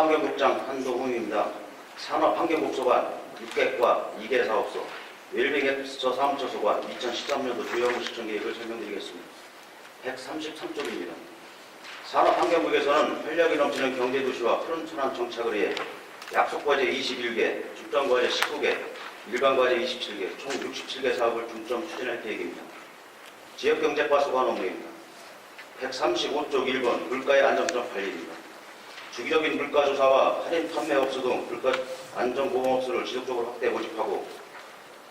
환경국장 한도훈입니다. 산업환경국소관 600과 2개 사업소 웰빙앱스처 사무처소관 2013년도 주요무 실천 계획을 설명드리겠습니다. 133쪽입니다. 산업환경국에서는 활력이 넘치는 경제도시와 푸른천안 정착을 위해 약속과제 21개, 축전과제 19개, 일반과제 27개, 총 67개 사업을 중점 추진할 계획입니다. 지역경제과 소관 업무입니다. 135쪽 1번 물가의 안정적 관리입니다. 주기적인 물가 조사와 할인 판매 업소 등 물가 안정보험 업소를 지속적으로 확대 모집하고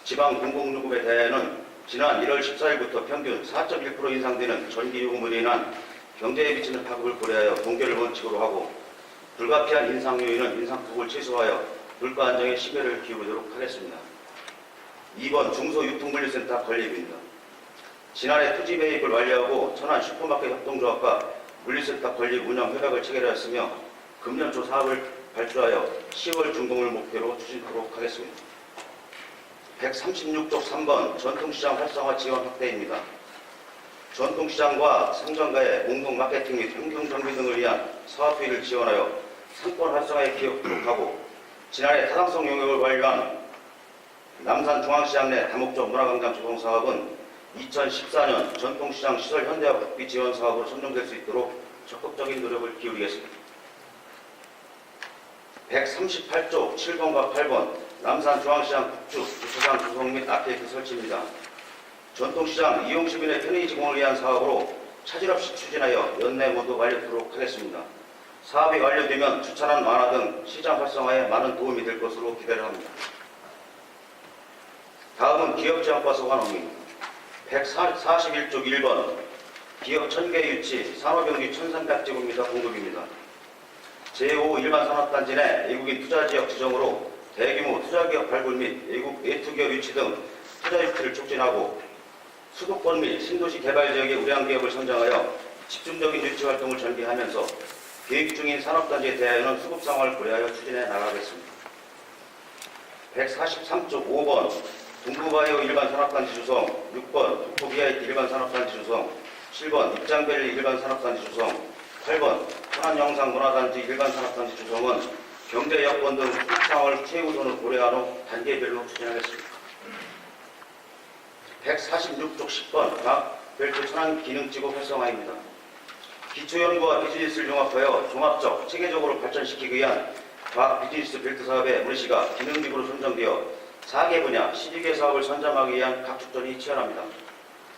지방 공공요금에 대해는 지난 1월 14일부터 평균 4.1% 인상되는 전기요금으로 인한 경제에 미치는 파급을 고려하여 동결을 원칙으로 하고 불가피한 인상 요인은 인상폭을 최소하여 물가 안정에 심혈을 기울이도록 하겠습니다. 2번 중소유통물류센터 건립입니다. 지난해 토지 매입을 완료하고 천안 슈퍼마켓 협동조합과 물류센터 건립 운영 협약을 체결하였으며 금년 초 사업을 발주하여 10월 준공을 목표로 추진하도록 하겠습니다. 136쪽 3번 전통시장 활성화 지원 확대입니다. 전통시장과 상점가의 공동 마케팅 및 환경 정비 등을 위한 사업비를 지원하여 상권 활성화에 기여하도록 하고 지난해 타당성 용역을 완료한 남산 중앙시장 내 다목적 문화광장 조성 사업은 2014년 전통시장 시설 현대화 국비 지원 사업으로 선정될 수 있도록 적극적인 노력을 기울이겠습니다. 138조 7번과 8번 남산 중앙시장 국축 주차장 구성 및 아케이드 설치입니다. 전통시장 이용 시민의 편의 제공을 위한 사업으로 차질 없이 추진하여 연내 모두 완료토록 하겠습니다. 사업이 완료되면 주차난 완화 등 시장 활성화에 많은 도움이 될 것으로 기대를 합니다. 다음은 기업제한과 소관 업무입니다. 141쪽 1번 기업 1000개 유치 산업용지 1300제곱미터 공급입니다. 제5 일반 산업단지 내 외국인 투자지역 지정으로 대규모 투자기업 발굴 및 외국 예투기업 유치 등 투자 유치를 촉진하고 수도권 및 신도시 개발 지역의 우량 기업을 선정하여 집중적인 유치 활동을 전개하면서 계획 중인 산업단지에 대하여는 수급 상황을 고려하여 추진해 나가겠습니다. 143쪽 5번 동부바이오 일반 산업단지 조성 6번 북부 BIT 일반 산업단지 조성 7번 입장벨리 일반 산업단지 조성 8번 천안영상 문화단지 일반 산업단지 조성은 경제 여건 등 상황을 최우선으로 고려한 후 단계별로 추진하겠습니다. 146쪽 10번 과학별도 천안 기능지구 활성화입니다. 기초연구와 비즈니스를 융합하여 종합적, 체계적으로 발전시키기 위한 과학 비즈니스 벨트 사업의 물시가 기능지구로 선정되어 4개 분야 12개 사업을 선점하기 위한 각축전이 치열합니다.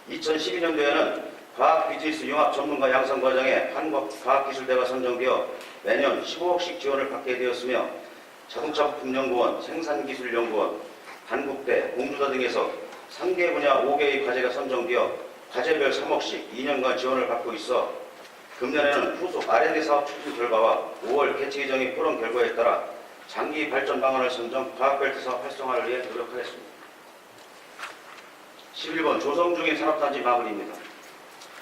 2012년도에는 과학 비즈니스 융합 전문가 양성 과정에 한국과학기술대가 선정되어 매년 15억씩 지원을 받게 되었으며 자동차 부품연구원, 생산기술연구원, 한국대, 공주다 등에서 3개 분야 5개의 과제가 선정되어 과제별 3억씩 2년간 지원을 받고 있어 금년에는 후속 R&D 사업 추진 결과와 5월 개최 예정인 포럼 결과에 따라 장기 발전 방안을 선정 과학벨트 사업 활성화를 위해 노력하겠습니다. 11번 조성 중인 산업단지 마무리입니다.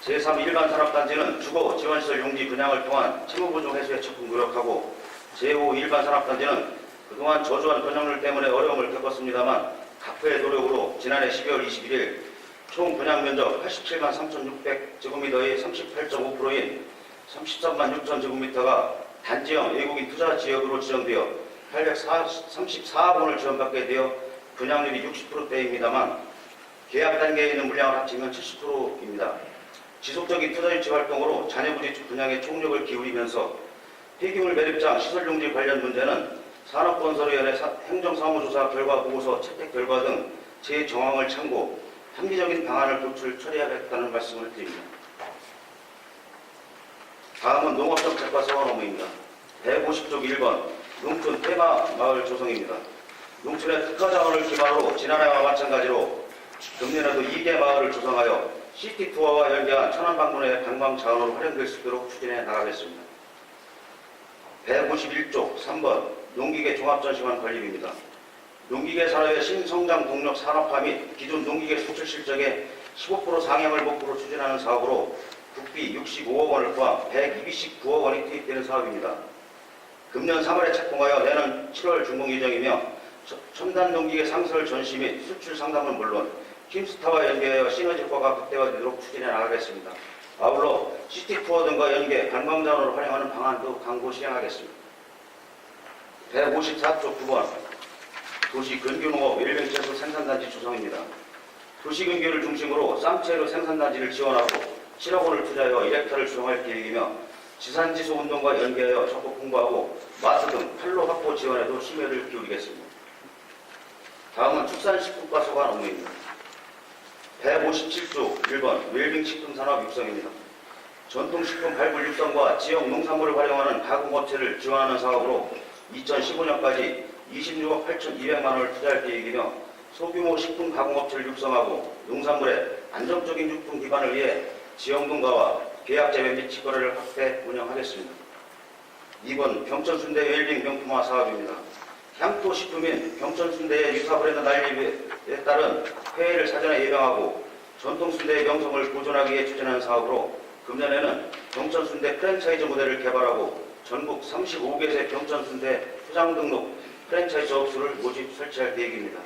제3 일반 산업단지는 주거 지원시설 용지 분양을 통한 채무 보증 해소에 적극 노력하고 제5 일반 산업단지는 그동안 저조한 번영률 때문에 어려움을 겪었습니다만 각부의 노력으로 지난해 12월 21일 총 분양 면적 87만 3,600제곱미터의 38.5%인 33만 6천 제곱미터가 단지형 외국인 투자 지역으로 지정되어 834억 원을 지원받게 되어 분양률이 60%대입니다만 계약 단계에 있는 물량을 합치면 70%입니다. 지속적인 투자 유치 활동으로 자녀 부지 분양에 총력을 기울이면서 폐기물 매립장 시설 용지 관련 문제는 산업건설위원회 사- 행정사무조사 결과 보고서 채택 결과 등 제 정황을 참고 합리적인 방안을 도출 처리하겠다는 말씀을 드립니다. 다음은 농업정책과 소원 업무입니다. 150쪽 1번 농촌 테마 마을 조성입니다. 농촌의 특화 자원을 기반으로 지난해와 마찬가지로 금년에도 2개 마을을 조성하여 시티 투어와 연계한 천안 방문의 관광 자원으로 활용될 수 있도록 추진해 나가겠습니다. 151쪽 3번 농기계 종합전시관 건립입니다. 농기계 산업의 신성장 동력 산업화 및 기존 농기계 수출 실적의 15% 상향을 목표로 추진하는 사업으로 국비 65억 원을 포함 129억 원이 투입되는 사업입니다. 금년 3월에 착공하여 내년 7월 준공 예정이며 첨- 첨단 농기계 상설 전시 및 수출 상담은 물론 킴스타와 연계하여 시너지 효과가 극대화되도록 추진해 나가겠습니다. 아울러 시티 투어 등과 연계 관광자원으로 활용하는 방안도 강구 시행하겠습니다. 154쪽 9번 도시 근교농업 일병채소 생산단지 조성입니다. 도시 근교를 중심으로 쌍채로 생산단지를 지원하고 7억 원을 투자하여 1헥타를 조성할 계획이며 지산지수 운동과 연계하여 적극 홍보하고 마트 등 판로 확보 지원에도 심혈을 기울이겠습니다. 다음은 축산식품과 소관 업무입니다. 157조 1번 웰빙식품산업 육성입니다. 전통식품 발굴 육성과 지역 농산물을 활용하는 가공업체를 지원하는 사업으로 2015년까지 26억 8,200만 원을 투자할 계획이며 소규모 식품 가공업체를 육성하고 농산물의 안정적인 유통 기반을 위해 지역 농가와 계약 재배 및 직거래를 확대 운영하겠습니다. 2번 경천 순대 웰빙 명품화 사업입니다. 향토 식품인 경천순대의 유사 브랜드 난립에 따른 폐해를 사전에 예방하고 전통 순대의 명성을 보존하기 위해 추진하는 사업으로 금년에는 경천순대 프랜차이즈 모델을 개발하고 전국 35개의 경천순대 포장 등록 프랜차이즈 업소를 모집 설치할 계획입니다.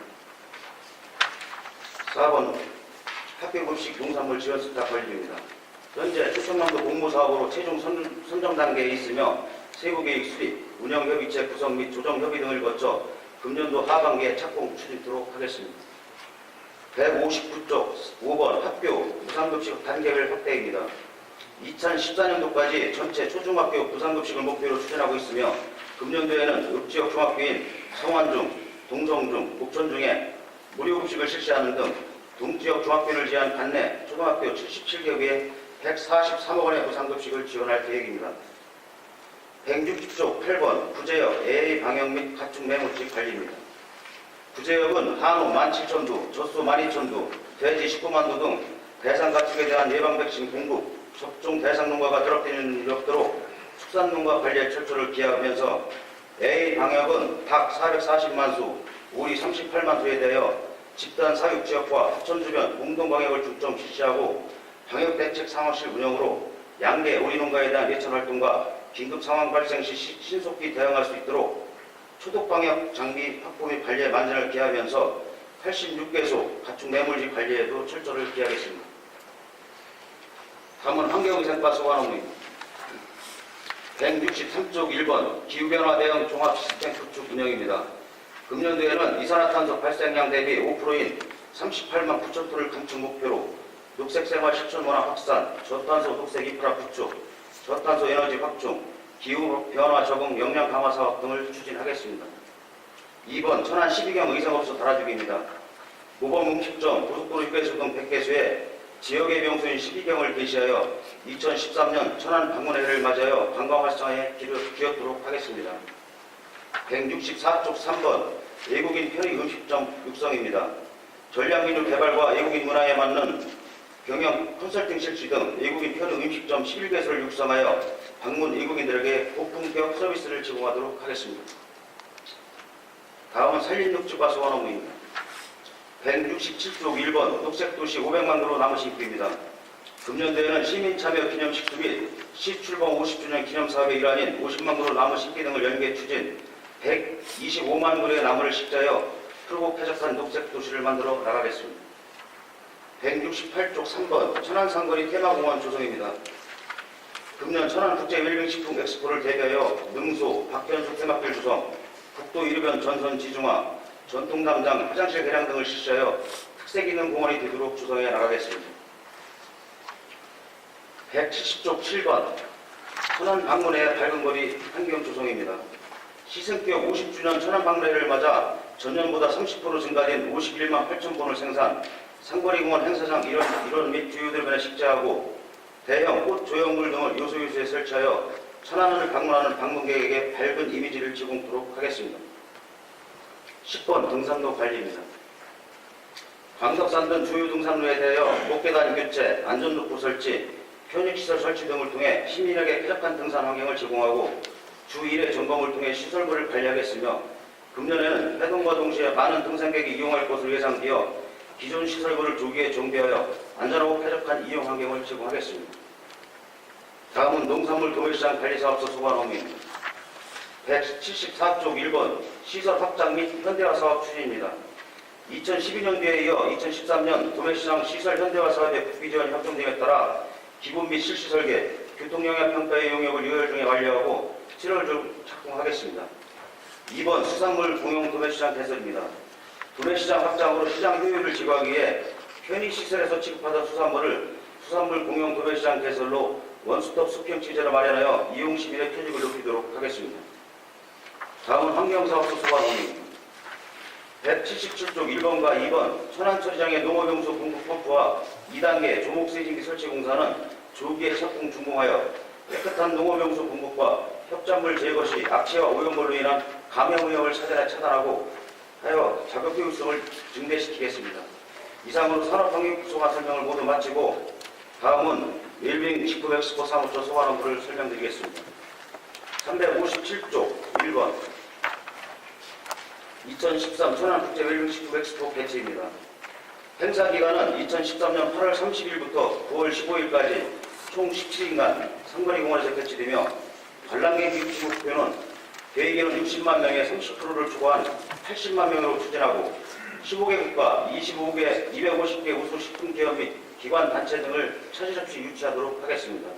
4번 학교급식 농산물 지원 스타 관리입니다. 현재 초청남도 공모사업으로 최종 선, 선정 단계에 있으며 세부계획 수립, 운영협의체 구성 및 조정협의 등을 거쳐 금년도 하반기에 착공 추진토록 하겠습니다. 159쪽 5번 학교 무상급식 단계별 확대입니다. 2014년도까지 전체 초중학교 무상급식을 목표로 추진하고 있으며 금년도에는 읍지역 중학교인 성완중, 동성중, 목천중에 무료급식을 실시하는 등 동지역 중학교를 제한 관내 초등학교 77개국에 143억 원의 무상급식을 지원할 계획입니다. 160조 8번 구제역 AA 방역 및 가축 매물직 관리입니다. 구제역은 한우 17,000도, 젖소 12,000도, 돼지 19만 도등 대상 가축에 대한 예방 백신 공급, 접종 대상 농가가 결합되는 이력도록 축산 농가 관리에 철저를 기하면서 A 방역은 닭 440만 수, 오리 38만 수에 대하여 집단 사육 지역과 하천 주변 공동 방역을 중점 실시하고 방역 대책 상황실 운영으로 양계 오리 농가에 대한 예천 활동과 긴급 상황 발생 시 시- 신속히 대응할 수 있도록 초독 방역 장비 확보 및 관리에 만전을 기하면서 86개소 가축 매물지 관리에도 철저를 기하겠습니다. 다음은 환경위생과 소관 업무입니다. 163쪽 1번 기후변화 대응 종합 시스템 구축 운영입니다. 금년도에는 이산화탄소 발생량 대비 5%인 38만 9천 톤을 감축 목표로 녹색 생활 실천 문화 확산, 저탄소 녹색 인프라 구축, 저탄소 에너지 확충, 기후 변화 적응 역량 강화 사업 등을 추진하겠습니다. 2번 천안 12경 의성업소 달아주기입니다. 모범 음식점, 고속도로 휴게소 등 100개소에 지역의 명소인 12경을 게시하여 2013년 천안 방문회를 맞아여 관광 활성화에 기여- 기여토록 하겠습니다. 164쪽 3번 외국인 편의 음식점 육성입니다. 전략민주 개발과 외국인 문화에 맞는 경영 컨설팅 실시 등 외국인 편의 음식점 11개소를 육성하여 방문 외국인들에게 고품격 서비스를 제공하도록 하겠습니다. 다음은 산림육지과 소원 업무입니다. 167쪽 1번 녹색도시 500만 도로 나무 심기입니다. 금년도에는 시민참여 기념식수 및 시출범 50주년 기념사업의 일환인 50만 그루 나무 심기 등을 연계 추진 125만 그루의 나무를 식자여 풀고 쾌적한 녹색 도시를 만들어 나가겠습니다. 168쪽 3번 천안상거리 테마공원 조성입니다. 금년 천안국제 웰빙식품 엑스포를 대비하여 능소, 박현수 테마길 조성, 국도 이르변 전선 지중화, 전통담장, 화장실 개량 등을 실시하여 특색 있는 공원이 되도록 조성해 나가겠습니다. 170쪽 7번 천안 방문회 밝은 거리 환경 조성입니다. 시승기업 50주년 천안 방문회를 맞아 전년보다 30% 증가된 51만 8천 본을 생산, 상거리공원 행사장 일원, 일원 및 주요들변에 식재하고 대형 꽃 조형물 등을 요소요소에 설치하여 천안을 방문하는 방문객에게 밝은 이미지를 제공토록 하겠습니다. 10번 등산로 관리입니다. 광덕산 등 주요 등산로에 대하여 목계단 교체, 안전로프 설치, 편익시설 설치 등을 통해 시민에게 쾌적한 등산 환경을 제공하고 주 1회 점검을 통해 시설물을 관리하겠으며 금년에는 해동과 동시에 많은 등산객이 이용할 것으로 예상되어 기존 시설물을 조기에 정비하여 안전하고 쾌적한 이용 환경을 제공하겠습니다. 다음은 농산물 도매시장 관리사업소 소관 업무입니다. 174쪽 1번 시설 확장 및 현대화 사업 추진입니다. 2012년도에 이어 2013년 도매시장 시설 현대화 사업의 국비 지원 협정됨에 따라 기본 및 실시 설계, 교통영향 평가의 용역을 6월 중에 완료하고 7월 중 착공하겠습니다. 2번 수산물 공용 도매시장 개설입니다. 도매시장 확장으로 시장 효율을 제고하기 위해 편의시설에서 취급하던 수산물을 수산물 공용 도매시장 개설로 원스톱 수평 체제를 마련하여 이용 시민의 편익을 높이도록 하겠습니다. 다음은 환경사업소 소관원입니다. 177쪽 1번과 2번 천안처리장의 농업용수 공급 펌프와 2단계 조목 세진기 설치 공사는 조기에 착공 준공하여 깨끗한 농업용수 공급과 협작물 제거 시 악취와 오염물로 인한 감염 위험을 차단하고 하여 자격 효율성을 증대시키겠습니다. 이상으로 산업환경국소관 설명을 모두 마치고 다음은 웰빙 직구 엑스포 사무처 소관 업무를 설명드리겠습니다. 357쪽 1번 2013 천안국제 웰빙 직구 엑스포 개최입니다. 행사 기간은 2013년 8월 30일부터 9월 15일까지 총 17일간 상거리 공원에서 개최되며 관람객 유치 목표는 계획에는 60만 명의 30%를 추구한 80만 명으로 추진하고 15개 국가 25개 250개 우수 식품 기업 및 기관 단체 등을 차질 없이 유치하도록 하겠습니다.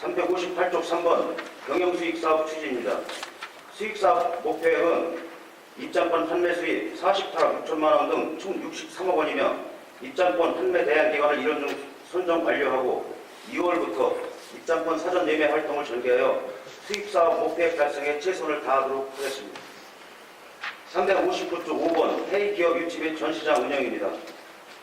358쪽 3번 경영수익사업 추진입니다. 수익사업 목표액은 입장권 판매 수입 48억 6천만 원 등 총 63억 원이며 입장권 판매 대행 기간을 1년 중 선정 완료하고 2월부터 입장권 사전 예매 활동을 전개하여 수입사업 목표액 달성에 최선을 다하도록 하겠습니다. 359조 5번 해외 기업 유치 및 전시장 운영입니다.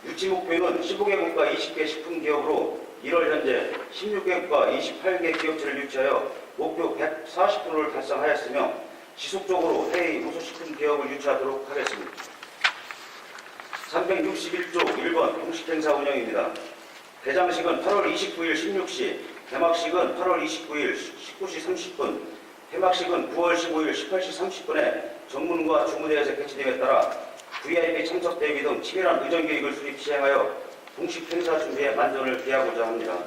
유치 목표는 15개 국가 20개 식품 기업으로 1월 현재 16개 국가 28개 기업체를 유치하여 목표 140%를 달성하였으며 지속적으로 해외 우수식품 기업을 유치하도록 하겠습니다. 361조 1번 공식 행사 운영입니다. 개장식은 8월 29일 16시, 개막식은 8월 29일 19시 30분, 개막식은 9월 15일 18시 30분에 정문과 주무대에서 개최됨에 따라 VIP 참석 대기 등 치밀한 의전 계획을 수립 시행하여 공식 행사 준비에 만전을 기하고자 합니다.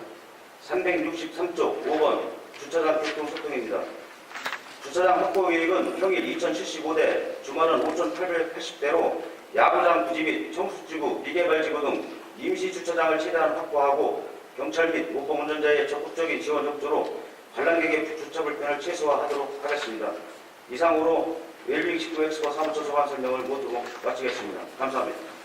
363쪽 5번 주차장 교통 소통입니다. 주차장 확보 계획은 평일 2075대, 주말은 5,880대로 야구장 부지 및 청수지구, 미개발지구 등 임시 주차장을 최대한 확보하고 경찰 및 모범 운전자의 적극적인 지원 협조로 관람객의 주차 불편을 최소화하도록 하겠습니다. 이상으로 웰빙 19 엑스포 사무처 소관 설명을 모두 마치겠습니다. 감사합니다.